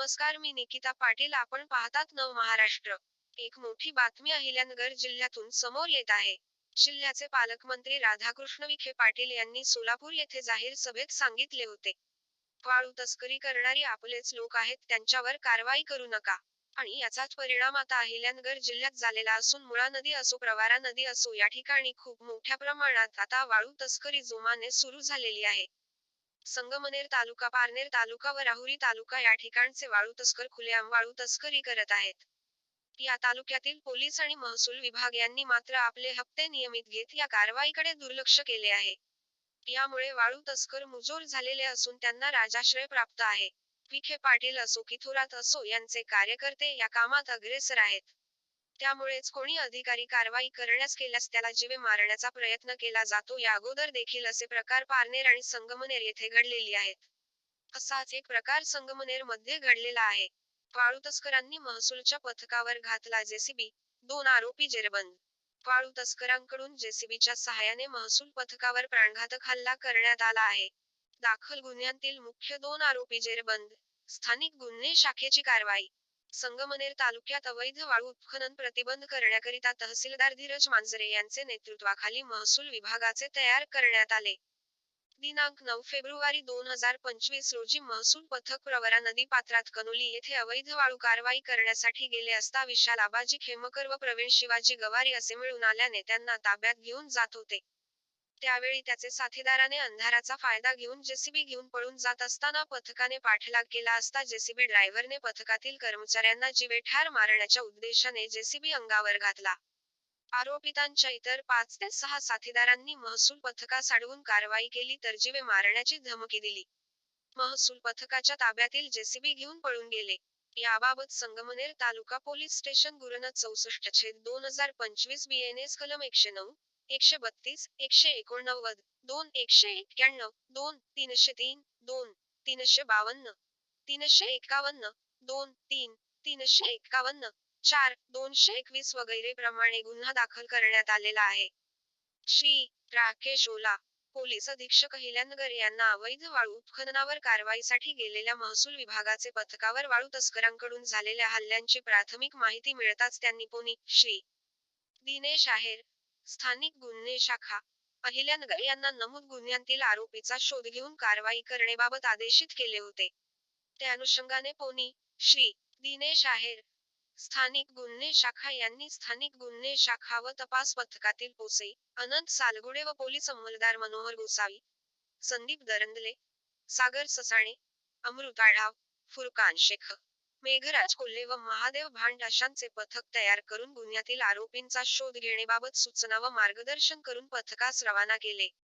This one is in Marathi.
नमस्कार मी निकिता पाटील. आपण पाहतात नव महाराष्ट्र. एक मोठी बातमी अहिल्यानगर जिल्ह्यातून समोर येत आहे. जिल्ह्याचे पालकमंत्री राधाकृष्ण विखे पाटील यांनी सोलापूर येथे जाहीर सभेत सांगितले होते. वाळू तस्करी करणारी आपलेच लोक आहेत त्यांच्यावर कारवाई करू नका. आणि याचाच परिणाम आता अहिल्यानगर जिल्ह्यात झालेला असून मुळा नदी असो प्रवारा नदी असो या ठिकाणी खूप मोठ्या प्रमाणात आता वाळू तस्करी जोमाने सुरू झालेली आहे. संगमनेर तालुका पारनेर तालुका व राहुरी तालुका या ठिकाणचे वाळू तस्कर खुलेआम वाळू तस्करी करत आहेत. या तालुक्यातील पोलीस आणि महसूल विभाग यांनी मात्र आपले हप्ते नियमित घेत या कारवाईकडे दुर्लक्ष केले आहे. यामुळे वाळू तस्कर मुजोर झालेले असून त्यांना राजाश्रय प्राप्त आहे. विखे पाटील असो की थोरात असो यांचे कार्यकर्ते या कामात अग्रेसर आहेत. त्यामुळेच कोणी अधिकारी कारवाई करण्यास केल्यास त्याला जीवे मारण्याचा प्रयत्न केला जातो. या अगोदर देखील असे प्रकार पारनेर आणि संगमनेर येथे घडलेली आहेत. असाच एक प्रकार संगमनेरमध्ये घडलेला आहे. वाळू तस्करांनी महसूलच्या पथकावर घातला जेसीबी दोन आरोपी जेरबंद. वाळू तस्करांकडून जेसीबीच्या सहाय्याने महसूल पथकावर प्राणघातक हल्ला करण्यात आला आहे. दाखल गुन्ह्यांतील मुख्य दोन आरोपी जेरबंद. स्थानिक गुन्हे शाखेची कारवाई. संगमनेर तालुक्यात अवैध वाळू उत्खनन प्रतिबंध करण्याकरिता तहसीलदार धीरज मांजरे यांचे नेतृत्वाखाली महसूल विभागाचे तयार करण्यात आले. दिनांक नऊ फेब्रुवारी दोन हजार पंचवीस रोजी महसूल पथक प्रवरा नदी पात्रात कनोली येथे अवैध वाळू कारवाई करण्यासाठी गेले असता विशाल आबाजी खेमकर व प्रवीण शिवाजी गवारी असे मिळून आल्याने त्यांना ताब्यात घेऊन जात होते. त्यावेळी त्याचे साथीदाराने अंधाराचा फायदा घेऊन जेसीबी घेऊन पळून जात असताना पथकाने पाठलाग केला असता जेसीबी ड्रायव्हरने पथकातील कर्मचाऱ्यांना जीवे ठार मारण्याच्या उद्देशाने जेसीबी अंगावर घातला. आरोपितांच्या इतर पाच ते सहा साथीदारांनी महसूल पथकास अडवून कारवाई केली तर जीवे मारण्याची धमकी दिली. महसूल पथकाच्या ताब्यातील जेसीबी घेऊन पळून गेले. याबाबत संगमनेर तालुका पोलीस स्टेशन गुरन चौसष्ट छेद दोन हजार पंचवीस बीएनएस कलम एकशे नऊ एकशे बत्तीस एकशे एकोणनव्वद दोन एकशे एक्क्याण्णव दोन तीनशे तीन दोन तीनशे बावन्न तीनशे एकावन्न दोन तीन तीनशे एकावन्न चार दोनशे एकवीस वगैरे प्रमाणे गुन्हा दाखल करण्यात आलेला आहे. श्री राकेश ओला पोलीस अधीक्षक हिल्यानगर यांना अवैध वाळू उत्खननावर कारवाईसाठी गेलेल्या महसूल विभागाचे पथकावर वाळू तस्करांकडून झालेल्या हल्ल्यांची प्राथमिक माहिती मिळताच त्यांनी पोनी श्री दिनेश आहेर स्थानिक गुन्हे शाखा अहिल्यानगर यांना नमूद गुन्ह्यांतील आरोपीचा शोध घेऊन कारवाई करण्याबाबत आदेशित केले होते. त्या अनुषंगाने पोनी श्री दिनेश आहेर स्थानिक गुन्हे शाखा यांनी स्थानिक गुन्हे शाखा व तपास पथकातील पोसे अनंत सालगुडे व पोलीस अंमलदार मनोहर गोसावी संदीप दरंदले सागर ससाणे अमृत आढाव फुरकान शेख मेघराज कोल्हे व महादेव भांड अशांचे पथक तयार करून गुन्ह्यातील आरोपींचा शोध घेण्याबाबत सूचना व मार्गदर्शन करून पथकास रवाना केले.